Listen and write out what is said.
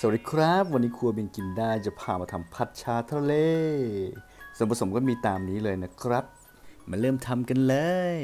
สวัสดีครับ วันนี้ครัวเบนกินได้จะพามาทำผัดชาทะเล ส่วนผสมก็มีตามนี้เลยนะครับ มาเริ่มทำกันเลย